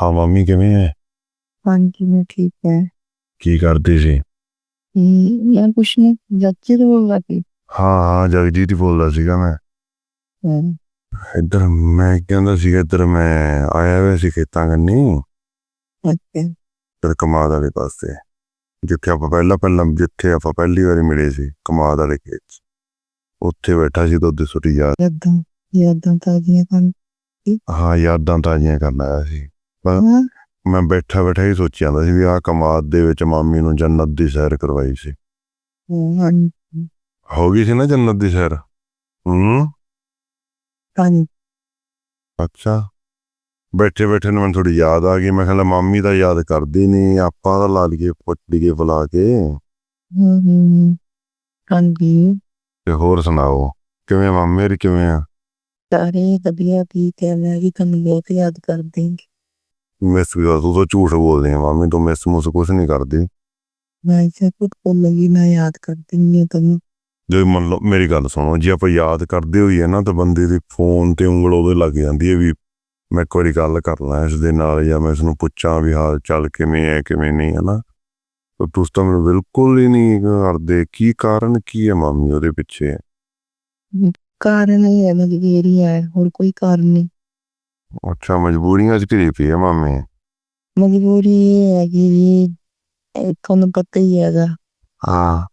ਹਾਂ ਮੰਮੀ ਕਿਵੇਂ ਹੈ ਹਾਂਜੀ ਮੈਂ ਠੀਕ ਹੈ ਕੀ ਕਰਦੀ ਸੀ ਹਮ, ਮੈਂ ਕੁਛ ਨਹੀਂ ਜੱਚੇ ਤੋਂ ਬੋਲ ਰਹੀ ਹਾਂ ਹਾਂ ਜਗਜੀਤ ਹੀ ਬੋਲਦਾ ਸੀਗਾ ਮੈਂ ਹਾਂ ਇੱਧਰ ਮੈਂ ਕਹਿੰਦਾ ਸੀਗਾ ਇੱਧਰ ਮੈਂ ਆਇਆ ਹੋਇਆ ਸੀ ਖੇਤਾਂ ਕੰਨੀ ਅੱਛਾ ਇੱਧਰ ਕਮਾਦ ਵਾਲੇ ਪਾਸੇ ਜਿੱਥੇ ਆਪਾਂ ਪਹਿਲਾਂ ਪਹਿਲਾਂ ਜਿੱਥੇ ਆਪਾਂ ਪਹਿਲੀ ਵਾਰੀ ਮਿਲੇ ਸੀ ਕਮਾਦ ਵਾਲੇ ਖੇਤ 'ਚ। ਉੱਥੇ ਬੈਠਾ ਸੀ ਦੁੱਧ ਸੁੱਟੀ ਯਾਦ ਯਾਦਾਂ ਯਾਦਾਂ ਤਾਜ਼ੀਆਂ ਕਰਨ ਹਾਂ ਯਾਦਾਂ ਤਾਜ਼ੀਆਂ ਕਰਨ ਆਇਆ ਸੀ ਹਾਂ। ਮੈਂ ਬੈਠਾ ਬੈਠਾ ਹੀ ਸੋਚੀ ਜਾਂਦਾ ਸੀ ਵੀ ਆਹ ਕਮਾਦ ਦੇ ਵਿੱਚ ਮਾਮੀ ਨੂੰ ਜੰਨਤ ਦੀ ਸੈਰ ਕਰਵਾਈ ਸੀ। ਹਾਂ ਹੋ ਗਈ ਸੀ ਨਾ ਜੰਨਤ ਦੀ ਸੈਰ? ਹੂੰ। ਹਾਂ ਅੱਛਾ। ਬੈਠੇ ਬੈਠੇ ਨੂੰ ਮੈਨੂੰ ਥੋੜੀ ਯਾਦ ਆ ਗਈ। ਮੈਂ ਕਹਿੰਦਾ ਮਾਮੀ ਤਾਂ ਯਾਦ ਕਰਦੀ ਨਹੀਂ ਆਪਾਂ ਤਾਂ ਲਾ ਲਈਏ ਪੁੱਟ ਲਈਏ ਬੁਲਾ ਕੇ। ਹਮ ਹਾਂਜੀ। ਤੇ ਹੋਰ ਸੁਣਾਓ? ਕਿਵੇਂ ਮਾਮੀ ਮੇਰੀ ਕਿਵੇਂ ਆ? ਸਾਰੇ ਵਧੀਆ ਠੀਕ ਹੈ। ਮੈਂ ਵੀ ਤੁਹਾਨੂੰ ਬਹੁਤ ਯਾਦ ਕਰਦੀ ਹਾਂ। ਮਿਸ ਵੀ ਤੂੰ ਤਾਂ ਝੂਠ ਬੋਲਦੀ ਆ ਮਾਮੀ ਤੂੰ ਮਿਸ ਮੁਸ ਕੁਛ ਨਹੀਂ ਕਰਦੀ। ਮੈਂ ਇਸੇ ਕੁਝ ਕੋਲ ਲੱਗੀ ਮੈਂ ਯਾਦ ਕਰਦੀ ਹਾਂ ਤੁਹਾਨੂੰ ਜੇ ਮੰਨ ਲਓ ਮੇਰੀ ਗੱਲ ਸੁਣੋ ਜੇ ਆਪਾਂ ਯਾਦ ਕਰਦੇ ਹੋਈਏ ਨਾ ਤਾਂ ਬੰਦੇ ਦੀ ਫੋਨ ਤੇ ਉਂਗਲ ਉਹਦੇ ਲੱਗ ਜਾਂਦੀ ਹੈ ਵੀ ਮੈਂ ਇੱਕ ਵਾਰੀ ਗੱਲ ਕਰ ਲਾਂ ਇਸ ਦੇ ਨਾਲ ਜਾਂ ਮੈਂ ਇਸ ਨੂੰ ਪੁੱਛਾਂ ਵੀ ਹਾਲ ਚਾਲ ਕਿਵੇਂ ਹੈ ਕਿਵੇਂ ਨਹੀਂ ਹੈ ਨਾ। ਤਾਂ ਤੁਸੀਂ ਤਾਂ ਮੈਨੂੰ ਬਿਲਕੁਲ ਹੀ ਨਹੀਂ ਕਰਦੇ। ਕੀ ਕਾਰਨ ਕੀ ਹੈ ਮਾਮੀ ਉਹਦੇ ਪਿੱਛੇ? ਕਾਰਨ ਇਹ ਹੈ ਮਜਬੂਰੀ ਹੈ ਹੋਰ ਕੋਈ ਕਾਰਨ ਨਹੀਂ। ਅੱਛਾ ਮਜਬੂਰੀਆਂ ਚ ਘਿਰੀ ਪਈ ਹੈ ਮਾਮੀ ਮਜਬੂਰੀ ਇਹ ਹੈ ਕਿ ਜੀ ਇਹ ਤੁਹਾਨੂੰ ਪਤਾ ਹੀ ਹੈਗਾ ਹਾਂ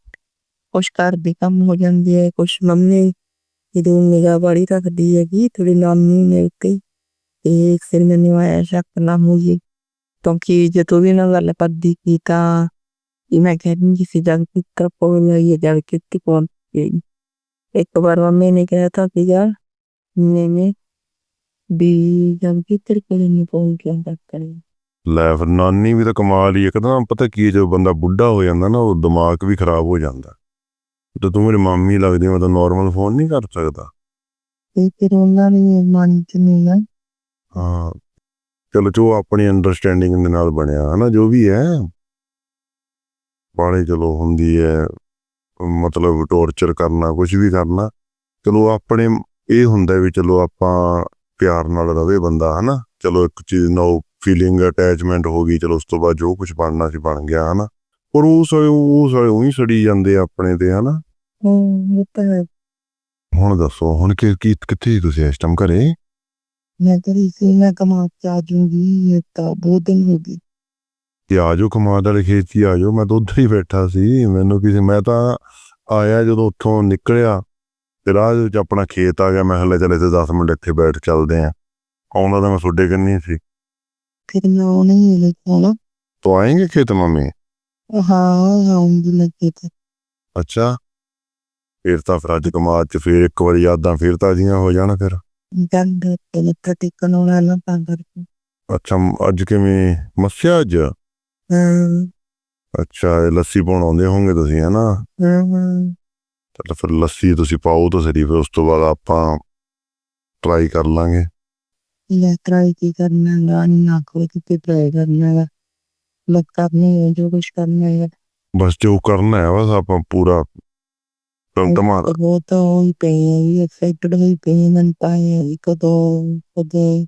ਕੁਛ ਘਰ ਦੇ ਕੰਮ ਹੋ ਜਾਂਦੇ ਹੈ ਕੁਛ ਮੰਮੀ ਜਦੋਂ ਨਿਗਾਹ ਬੜੀ ਰੱਖਦੀ ਹੈਗੀ ਥੋੜੀ ਨਾਨੀ ਮਿਲ ਕੇ ਤੇ ਫਿਰ ਮੈਨੂੰ ਆਇਆ ਸ਼ੱਕ ਨਾ ਹੋਈ ਕਿਉਂਕਿ ਜਦੋਂ ਵੀ ਨਾ ਗੱਲ ਕਰਦੀ ਕੀ ਤਾਂ ਇਹ ਮੈਂ ਕਹਿੰਦੀ ਕਿ ਸੀ ਜਗ ਕਿੱਕਰ ਕੋਲ ਇਹ ਜਗ ਕਿੱਤੀ ਕੋਲ ਗਈ ਇੱਕ ਵਾਰ ਮੰਮੀ ਨੇ ਕਿਹਾ ਤਾਂ ਕਿ ਯਾਰ ਮੈਨੇ ਵੀ ਜਗ ਕਿੱਤਰ ਕੋਲ ਨਹੀਂ ਪਹੁੰਚ ਗਿਆ ਤੱਕ ਕਰੇ? ਲੈ ਫਿਰ ਨਾਨੀ ਵੀ ਤਾਂ ਕਮਾਲ ਹੀ ਕਹਿੰਦਾ ਪਤਾ ਕੀ ਹੈ, ਜਦੋਂ ਬੰਦਾ ਬੁੱਢਾ ਹੋ ਜਾਂਦਾ ਨਾ ਉਹ ਦਿਮਾਗ ਵੀ ਖਰਾਬ ਹੋ ਜਾਂਦਾ। ਤੇ ਤੂੰ ਮੇਰੀ ਮਾਮੀ ਲੱਗਦੀ ਮੈਂ ਤਾਂ ਨਾਰਮਲ ਫੋਨ ਨਹੀਂ ਕਰ ਸਕਦਾ। ਤੇ ਫਿਰ ਉਹਨਾਂ ਨੇ ਮਨ ਚ ਨਹੀਂ ਨਾ? ਹਾਂ। ਚਲੋ ਜੋ ਆਪਣੀ ਅੰਡਰਸਟੈਂਡਿੰਗ ਦੇ ਨਾਲ ਬਣਿਆ ਹਨਾ ਜੋ ਵੀ ਹੈ। ਬਾਲੇ ਚਲੋ ਹੁੰਦੀ ਹੈ ਮਤਲਬ ਟੌਰਚਰ ਕਰਨਾ ਕੁਝ ਵੀ ਕਰਨਾ। ਚਲੋ ਆਪਣੇ ਇਹ ਹੁੰਦਾ ਵੀ ਚਲੋ ਆਪਾਂ ਪਿਆਰ ਨਾਲ ਰਵੇ ਬੰਦਾ ਹਨਾ? ਚਲੋ ਇੱਕ ਚੀਜ਼ ਨਾਲ ਫੀਲਿੰਗ ਅਟੈਚਮੈਂਟ ਹੋ ਗਈ ਚਲੋ ਉਸ ਤੋਂ ਬਾਅਦ ਜੋ ਕੁਝ ਬਣਨਾ ਸੀ ਬਣ ਗਿਆ ਹਨਾ? ਪਰ ਉਹ ਸਾਰੇ ਉਹ ਸਾਰੇ ਉਹੀ ਸੜੀ ਜਾਂਦੇ ਆ ਆਪਣੇ ਤੇ ਹਨਾ? ਹੂੰ ਉਹ ਤਾਂ ਹੈ। ਹੁਣ ਦੱਸੋ ਹੁਣ ਕਿ ਕੀ ਕਿੱਥੇ ਤੁਸੀਂ ਇਸ ਟਾਈਮ ਘਰੇ? ਮੈਂ ਕਰੀ ਸੀ ਮੈਂ ਕਮਾ ਕੇ ਆ ਜੂੰਗੀ ਇਹ ਤਾਂ ਬਹੁਤ ਦਿਨ ਹੋ ਗਏ। ਕਿ ਆ ਜਾਓ ਕਮਾਦ ਵਾਲੇ ਖੇਤ 'ਚ ਹੀ ਆ ਜਾਓ ਮੈਂ ਤਾਂ ਉੱਧਰ ਹੀ ਬੈਠਾ ਸੀ ਮੈਨੂੰ ਕਿਸੇ ਮੈਂ ਤਾਂ ਆਇਆ ਜਦੋਂ ਉੱਥੋਂ ਨਿਕਲਿਆ ਤੇ ਰਾਹ ਦੇ ਵਿੱਚ ਆਪਣਾ ਖੇਤ ਆ ਗਿਆ ਮੈਂ ਹਲੇ ਚਲੇ ਤੇ 10 ਮਿੰਟ ਇੱਥੇ ਬੈਠ ਚੱਲਦੇ ਆ। ਆਉਣਾ ਤਾਂ ਮੈਂ ਤੁਹਾਡੇ ਕੰਨੀ ਸੀ। ਫਿਰ ਮੈਂ ਉਹ ਨਹੀਂ ਲਿਖਣਾ ਤੋ ਆਏਂਗੇ ਖੇਤ ਮੰਮੀ? ਹਾਂ ਆਉਂਗੀ ਮੈਂ ਕਿਤੇ ਅੱਛਾ। ਫਿਰ ਤਾਂ ਫਿਰ ਅੱਜ ਕਮਾਦ 'ਚ ਫਿਰ ਇੱਕ ਵਾਰੀ ਯਾਦਾਂ ਫਿਰ ਤਾਜ਼ੀਆਂ ਹੋ ਜਾਣ ਫਿਰ। ਗੰਦ ਤੇ ਮੱਥਾ ਟੇਕਣ ਵਾਲਾ ਨਾ ਤਾਂ ਕਰਕੇ। ਅੱਛਾ ਮ- ਅੱਜ ਕਿਵੇਂ? ਮੱਸਿਆ ਅੱਜ? ਹਾਂ। ਅੱਛਾ ਇਹ ਲੱਸੀ ਪਾਉਣ ਆਉਂਦੇ ਹੋਵੋਗੇ ਤੁਸੀਂ ਹਨਾ ਹਾਂ ਹਾਂ। ਚਲ ਫਿਰ ਲੱਸੀ ਤੁਸੀਂ ਪਾਓ ਤਾਂ ਸਰੀ ਫਿਰ ਉਸ ਤੋਂ ਬਾਅਦ ਆਪਾਂ ਟਰਾਈ ਕਰ ਲਾਂਗੇ। ਇਹ ਟਰਾਈ ਕੀ ਕਰਨਾ ਗਾ ਨਹੀਂ ਨਾ ਕੋਈ ਕਿਤੇ ਟਰਾਈ ਕਰਨਾ ਗਾ ਮੈਂ ਕਰਨੀ ਹੈ ਜੋ ਕੁਛ ਕਰਨਾ ਹੈ ਬਸ ਜੋ ਕਰਨਾ ਹੈ ਬਸ ਆਪਾਂ ਪੂਰਾ ਤਮਾ ਉਹ ਤਾਂ ਹੋਈ ਪਈ ਹੈ ਐਕਸਾਈਟਡ ਹੋਈ ਪਈ ਹੈ ਮੈਂ ਤਾਂ ਇਹ ਕਦੋਂ ਕਦੇ।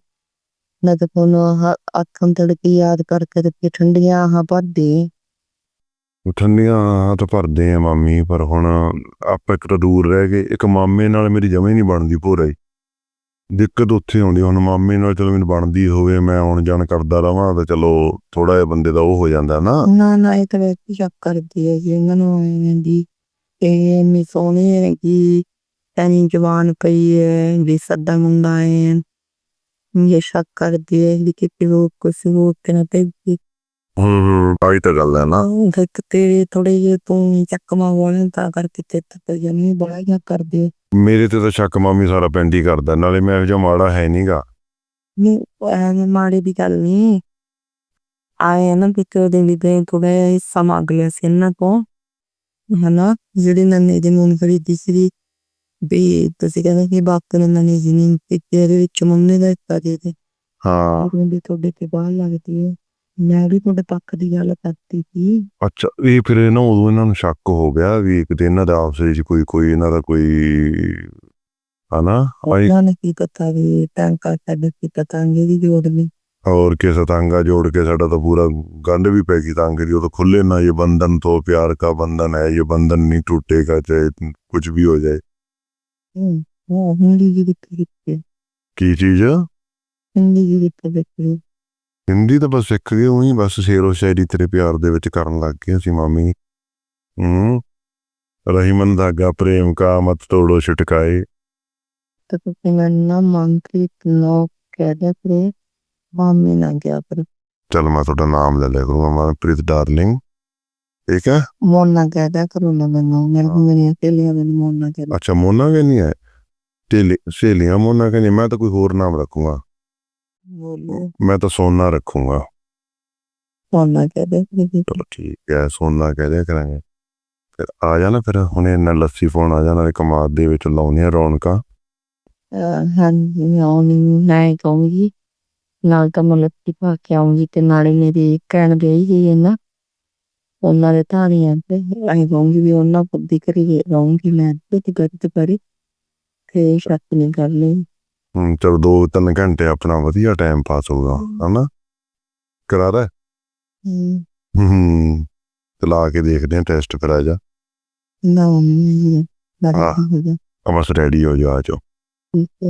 ਨਾ ਤਾਂ ਕੋਨੋਂ ਅੱਖਾਂ ਤੜਕੇ ਯਾਦ ਕਰਕੇ ਤੇ ਠੰਡੀਆਂ ਆਹਾਂ ਭਰਦੇ। ਠੰਡੀਆਂ ਤਾਂ ਭਰਦੇ ਆ ਮਾਮੀ, ਪਰ ਹੁਣ ਆਪਾਂ ਇੱਕ ਤਾਂ ਦੂਰ ਰਹਿ ਗਏ ਇੱਕ ਮਾਮੇ ਨਾਲ ਮੇਰੀ ਜਮੇ ਨਹੀਂ ਬਣਦੀ ਭੋਰਾ ਦਿੱਕਤ ਉੱਥੇ ਆਉਂਦੀ, ਹੁਣ ਮਾਮੇ ਨਾਲ ਚਲੋ ਮੈਨੂੰ ਬਣਦੀ ਹੋਵੇ, ਮੈਂ ਆਉਣ ਜਾਣ ਕਰਦਾ ਰਵਾਂ ਤਾਂ ਚਲੋ ਥੋੜਾ ਜਿਹਾ ਬੰਦੇ ਦਾ ਉਹ ਹੋ ਜਾਂਦਾ ਨਾ। ਨਾ ਨਾ, ਇਹ ਤਾਂ ਵੈਸੇ ਸ਼ੱਕ ਕਰਦੀ ਹੈ ਜੀ, ਇਹਨਾਂ ਨੂੰ ਐਵੇਂ ਦੀ ਇਹ ਮੀ ਸੋਹਣੀ ਹੈ ਕਿ ਤੈਨੀ ਜਵਾਨ ਪਈ ਹੈ ਵੀ ਸੱਦਾ ਮੁੰਡਾ ਹੈ ਇਹ ਸ਼ੱਕ ਕਰਦੀ ਹੈ ਕਿ ਕਿਤੇ ਉਹ ਕੁਛ ਹੋ ਕੇ ਤੇ ਹੂੰ ਆਈ ਤਾਂ ਗੱਲ ਹੈ ਨਾ। ਦੇਖ ਤੇ ਥੋੜੇ ਜਿਹੇ ਤੂੰ ਚੱਕਮਾ ਵਾਲੇ ਤਾਂ ਕਰਕੇ ਤੇ ਤੇ ਜਮੀ ਬੜਾ ਜਿਹਾ ਕਰਦੇ। ਮੇਰੇ ਤੇ ਤਾਂ ਸ਼ੱਕ ਮਾਮੀ ਸਾਰਾ ਪਿੰਡ ਹੀ ਕਰਦਾ ਨਾਲੇ ਮੈਂ ਇਹੋ ਜਿਹਾ ਮਾੜਾ ਹੈ ਨਹੀਂਗਾ ਨਹੀਂ ਐਵੇਂ ਮਾੜੀ ਦੀ ਗੱਲ ਨਹੀਂ ਆਏ ਨਾ ਕਿ ਤੇ ਉਹਦੇ ਲਈ ਥੋੜਾ ਹਿੱਸਾ ਮੰਗ ਲਿਆ ਸੀ ਇਹਨਾਂ ਤੋਂ ਹਨਾ ਜਿਹੜੀ ਨੰਨੇ ਦੀ ਮੂਨ ਖਰੀਦੀ ਸੀ ਵੀ ਤੁਸੀਂ ਕਹਿੰਦੇ ਕਿ ਬਾਕੀ ਨੰਨੇ ਦੀ ਨਹੀਂ ਤੇ ਇਹਦੇ ਵਿੱਚ ਮੰਮੀ ਦਾ ਹਿੱਸਾ ਦੇ ਦੇ। ਹਾਂ। ਤੁਹਾਡੇ ਤੇ ਬਾਹਰ ਲੱਗਦੀ ਹੈ। ਮੈਂ ਵੀ ਤੁਹਾਡੇ ਪੱਖ ਦੀ ਗੱਲ ਕਰਤੀ ਸੀ। ਅੱਛਾ ਇਹ ਫਿਰ ਨਾ ਉਦੋਂ ਇਹਨਾਂ ਨੂੰ ਸ਼ੱਕ ਹੋ ਗਿਆ ਵੀ ਇੱਕ ਤੇ ਦਾ ਆਪਸ ਵਿੱਚ ਕੋਈ ਕੋਈ ਇਹਨਾਂ ਦਾ ਕੋਈ ਹਨਾ? ਆਈ ਉਹਨਾਂ ਕੀ ਕੀਤਾ ਵੀ ਟਾਂਕਾ ਛੱਡ ਕੇ ਪਤੰਗੇ ਦੀ ਜੋੜ ਲਈ ਔਰ ਕੇ ਸਤੰਗਾ ਜੋੜ ਕੇ ਸਾਡਾ ਤਾਂ ਪੂਰਾ ਗੰਢ ਵੀ ਪੈ ਗਈ ਤਾਂ ਕਿ ਉਹ ਤਾਂ ਖੁੱਲੇ ਨਾ ਇਹ ਬੰਧਨ ਤੋਂ ਪਿਆਰ ਦਾ ਬੰਧਨ ਹੈ ਇਹ ਬੰਧਨ ਨਹੀਂ ਟੁੱਟੇਗਾ ਚਾਹੇ ਕੁਝ ਵੀ ਹੋ ਜਾਏ। ਹੂੰ ਉਹ ਹਿੰਦੀ ਦੀ ਦਿੱਤੀ ਕੀ ਚੀਜ਼? ਹਿੰਦੀ ਦੀ ਦਿੱਤੀ ਹਿੰਦੀ ਤਾਂ ਬਸ ਸਿੱਖ ਗਏ ਉਹੀ ਬਸ ਸ਼ੇਰੋ ਸ਼ਾਇਰੀ ਤੇਰੇ ਪਿਆਰ ਦੇ ਵਿੱਚ ਕਰਨ ਲੱਗ ਗਏ ਅਸੀਂ ਮਾਮੀ। ਹੂੰ ਰਹੀਮਨ ਧਾਗਾ ਪ੍ਰੇਮ ਕਾ ਮਤ ਤੋੜੋ ਛਟਕਾਏ। ਤਾਂ ਤੁਸੀਂ ਮੈਨੂੰ ਨਾ ਨੋ ਕਹਿ ਦਿਆ ਕਰੇ ਮਾਮੀ ਨਾ ਗਿਆ ਪਰ ਚਲ ਮੈਂ ਤੁਹਾਡਾ ਨਾਮ ਲੈ ਲਿਆ ਕਰੂੰਗਾ ਮਨਪ੍ਰੀਤ ਡਾਰਲਿੰਗ। ਠੀਕ ਹੈ? ਮੋਨਾ ਕਹਿ ਦਿਆ ਕਰੋ ਨਾ ਮੈਨੂੰ ਮੇਰੇ ਕੋਲ ਮੇਰੀਆਂ ਸਹੇਲੀਆਂ ਮੈਨੂੰ ਮੋਨਾ ਕਹਿ ਅੱਛਾ ਮੋਨਾ ਕੇ ਨਹੀਂ ਹੈ ਤੇ ਸਹੇਲੀਆਂ ਮੋਨਾ ਕੇ ਨਹੀਂ ਮੈਂ ਤਾਂ ਕੋਈ ਹੋਰ ਨਾਮ ਰੱਖੂੰਗਾ। ਬੋਲੋ। ਮੈਂ ਤਾਂ ਸੋਨਾ ਰੱਖੂੰਗਾ। ਮੋਨਾ ਕਹਿ ਦਿਆ ਕਰੇ ਚਲੋ ਠੀਕ ਹੈ ਸੋਨਾ ਕਹਿ ਦਿਆ ਕਰਾਂਗੇ। ਫਿਰ ਆ ਜਾਣਾ ਫਿਰ ਹੁਣੇ ਨਾ ਲੱਸੀ ਫੋਨ ਆ ਜਾਣਾ ਕਮਾਦ ਦੇ ਵਿੱਚ ਲਾਉਣੇ ਆ ਰੌਣਕਾਂ ਹਾਂਜੀ ਆਉਣੀ ਨਹੀਂ ਕਹੂੰਗੀ। ਨਾਲ ਤਾਂ ਮੈਂ ਲੱਤੀ ਪਾ ਕੇ ਆਉਂਗੀ ਤੇ ਨਾਲੇ ਮੇਰੀ ਕਹਿਣ ਗਈ ਹੀ ਹੈ ਨਾ। ਉਹਨਾਂ ਦੇ ਧਾਰੀਆਂ ਤੇ ਅਸੀਂ ਕਹੂੰਗੀ ਵੀ ਉਹਨਾਂ ਪੁੱਦੀ ਕਰੀ ਰਹੂੰਗੀ ਮੈਂ ਤੇ ਕਰੀ ਤੇ ਕਰੀ ਤੇ ਸ਼ੱਕ ਨਹੀਂ ਕਰ ਲਈ ਚਲੋ ਦੋ ਤਿੰਨ ਘੰਟੇ ਆਪਣਾ ਵਧੀਆ ਟਾਈਮ ਪਾਸ ਹੋਊਗਾ ਹਨਾ? ਕਰਾਰਾ ਹਮ, ਹੂੰ। ਚਲਾ ਕੇ ਦੇਖਦੇ ਆ ਟੈਸਟ ਫਿਰ ਆ ਜਾ। ਨਾ ਨਾ ਹਾਂ। ਹੈ। ਅਮਸ ਰੈਡੀ ਹੋ ਜਾ ਆ ਜਾਓ। ਹੈ।